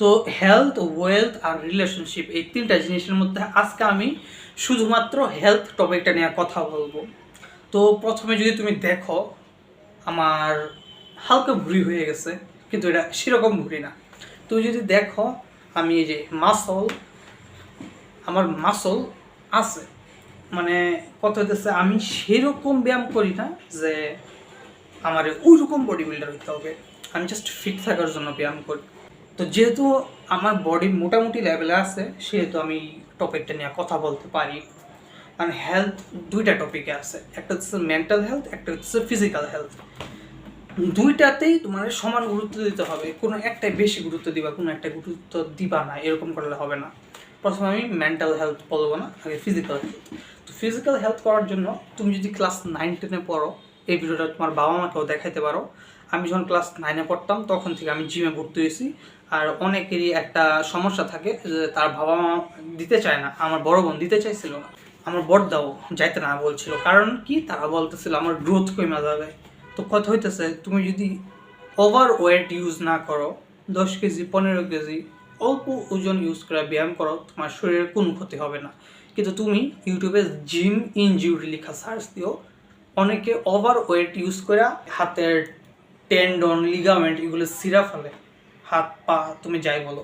তো health wealth আর relationship এই তিনটা জিনিসের মধ্যে আজকে আমি শুধুমাত্র হেলথ টপিকটা নিয়ে কথা বলব। তো প্রথমে যদি তুমি দেখো, আমার হালকা ভুঁড়ি হয়ে গেছে, কিন্তু এটা সেরকম ভুঁড়ি না। তুমি যদি দেখো, আমি এই যে মাসল আমার মাসল আছে। মানে কত হইতেছে, আমি সেরকম ব্যায়াম করি না যে আমার ওই রকম বডি বিল্ডার হইতে হবে। আমি জাস্ট ফিট থাকার জন্য ব্যায়াম করি। তো যেহেতু আমার বডি মোটামুটি লেভেলে আছে, সেহেতু আমি টপিকটা নিয়ে কথা বলতে পারি। কারণ হেলথ দুইটা টপিকে আছে, একটা হচ্ছে মেন্টাল হেলথ একটা হচ্ছে ফিজিক্যাল হেলথ দুইটাতেই তোমার সমান গুরুত্ব দিতে হবে, কোনো একটাই বেশি গুরুত্ব দিবা, কোনো একটা গুরুত্ব দিবা না, এরকম করলে হবে না। প্রথমে আমি মেন্টাল হেলথ বলব না, আগে ফিজিক্যাল হেলথ তো ফিজিক্যাল হেলথ করার জন্য তুমি যদি ক্লাস নাইন টেনে পড়ো এই ভিডিওটা তোমার বাবা মাকেও দেখাইতে পারো। আমি যখন ক্লাস নাইনে পড়তাম, তখন থেকে আমি জিমে ভর্তি হয়েছি। আর অনেকেরই একটা সমস্যা থাকে যে তার বাবা মা দিতে চায় না। আমার বড় বোন দিতে চাইছিল না। আমার বড়দাও যাইতে না বলছিল। কারণ কি? তারা বলতেছিল, আমার গ্রোথ কমে যাবে। তো কথা হইতেছে, তুমি যদি ওভার ওয়েট ইউজ না করো, দশ কেজি, পনেরো কেজি, অল্প ওজন ইউজ করে ব্যায়াম করো, তোমার শরীরের কোনো ক্ষতি হবে না। কিন্তু তুমি ইউটিউবে জিম ইনজিউরি লেখা সার্চ দিও। অনেকে ওভার ওয়েট ইউজ করে হাতের টেন্ডন লিগামেন্ট এগুলো সিরা ফেলে। হাত, পা, তুমি যাই বলো,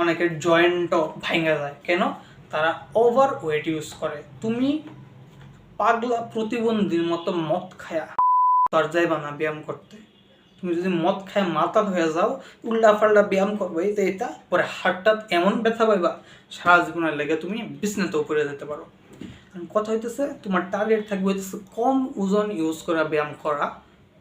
অনেকের জয়েন্টও ভাঙা যায়। কেন? তারা ওভার ওয়েট ইউজ করে। তুমি পাগলা প্রতিবন্ধীর মতো মদ খায়া তোর যাইবা না ব্যায়াম করতে। তুমি যদি মদ খায় মাতাল হয়ে যাও উল্টা পাল্টা ব্যায়াম করবে তো এটা পরে হাড়টা এমন ব্যথা পাইবা, সারা জীবনের লেগে তুমি বিছনাতেও পড়ে যেতে পারো। কথা হইতেছে, তোমার টার্গেট থাকবে হইতেছে কম ওজন ইউজ করা, ব্যায়াম করা।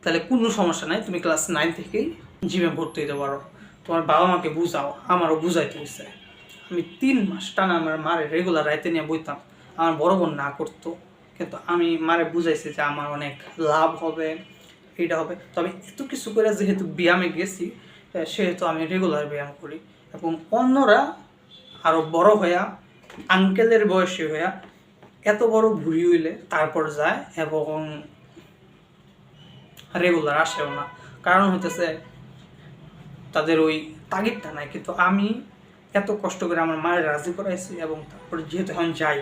তাহলে কোনো সমস্যা নাই, তুমি ক্লাস নাইন থেকেই জিমে ভর্তি হতে পারো। তোমার বাবা মাকে বুঝাও, আমারও বুঝাইতে হয়েছে আমি তিন মাস টানা আমার মারে রেগুলার রাইতে নিয়ে বইতাম, আমার বড় বোন না করতো। কিন্তু আমি মারে বুঝাইছি যে আমার অনেক লাভ হবে, এইটা হবে। তো আমি এত কিছু করে যেহেতু ব্যায়ামে গেছি সেহেতু আমি রেগুলার ব্যায়াম করি। এবং অন্যরা আরও বড় হইয়া আঙ্কেলের বয়সী হইয়া এত বড় ভুড়ি হইলে তারপর যায় এবং রেগুলার আসেও না। কারণ হইতেছে তাদের ওই তাগিদটা নাই। কিন্তু আমি এত কষ্ট করে আমার মায়ের রাজি করাইছি এবং তারপর যেহেতু এখন যাই,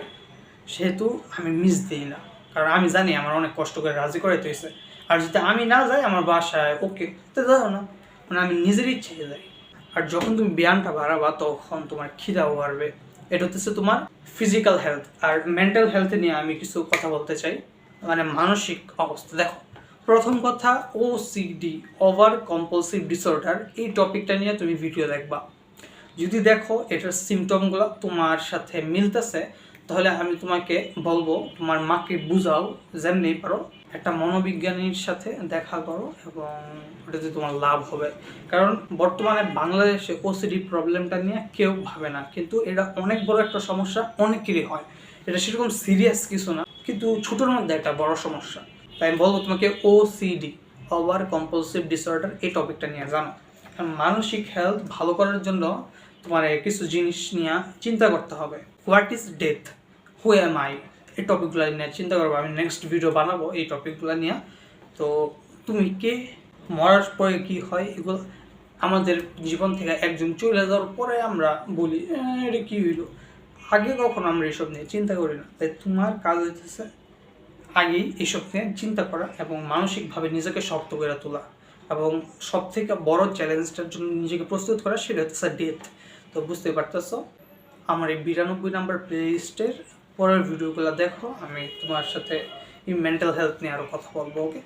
সেহেতু আমি মিস দিই না। কারণ আমি জানি আমার অনেক কষ্ট করে রাজি করাইতে হয়েছে আর যদি আমি না যাই আমার বাসায়, ওকে, তো যাও না। মানে আমি নিজের ইচ্ছে যাই। আর যখন তুমি ব্যায়ামটা বাড়াবা, তখন তোমার খিদাও বাড়বে। এটা হচ্ছে তোমার ফিজিক্যাল হেলথ আর মেন্টাল হেলথ নিয়ে আমি কিছু কথা বলতে চাই মানে মানসিক অবস্থা। দেখো, প্রথম কথা ওসিডি ওভার কম্পালসিভ ডিসঅর্ডার এই টপিকটা নিয়ে তুমি ভিডিও দেখবা। যদি দেখো, এটার সিমটমগুলো তোমার সাথে মিলতেছে, তাহলে আমি তোমাকে বলব, তোমার মাকে বুঝাও, যেমনি পারো একটা মনোবিজ্ঞানীর সাথে দেখা করো এবং ওটাতে তোমার লাভ হবে। কারণ বর্তমানে বাংলাদেশে ওসিডি প্রবলেমটা নিয়ে কেউ ভাবে না। কিন্তু এটা অনেক বড় একটা সমস্যা অনেকেরই হয়। এটা সেরকম সিরিয়াস কিছু না। কিন্তু ছোটোর মধ্যে একটা বড় সমস্যা। তাই আমি বলব তোমাকে ওসিডি ওভার কম্পালসিভ ডিসঅর্ডার এই টপিকটা নিয়ে জানো। মানসিক হেলথ ভালো করার জন্য তোমার কিছু জিনিস নিয়ে চিন্তা করতে হবে। What is death who am I এই টপিকগুলো নিয়ে চিন্তা করব আমি নেক্সট ভিডিও বানাবো এই টপিকগুলো নিয়ে। তো তুমি কে মরার পরে কি হয় এগুলো আমাদের জীবন থেকে একজন চলে যাওয়ার পরে আমরা বলি "এ, এটা কি হইল? আগে কখন আমরা এসব নিয়ে চিন্তা করি না। তাই তোমার কাজ হইতেছে আগেই এসব নিয়ে চিন্তা করা এবং মানসিকভাবে নিজেকে শক্ত করে তোলা এবং সব থেকে বড় চ্যালেঞ্জটার জন্য নিজেকে প্রস্তুত করা সেটা হচ্ছে ডেথ তো বুঝতে পারতেছো আমার এই বিরানব্বই নাম্বার প্লে লিস্টের পরের ভিডিওগুলো দেখো আমি তোমার সাথে এই মেন্টাল হেলথ নিয়ে আরও কথা বলব ওকে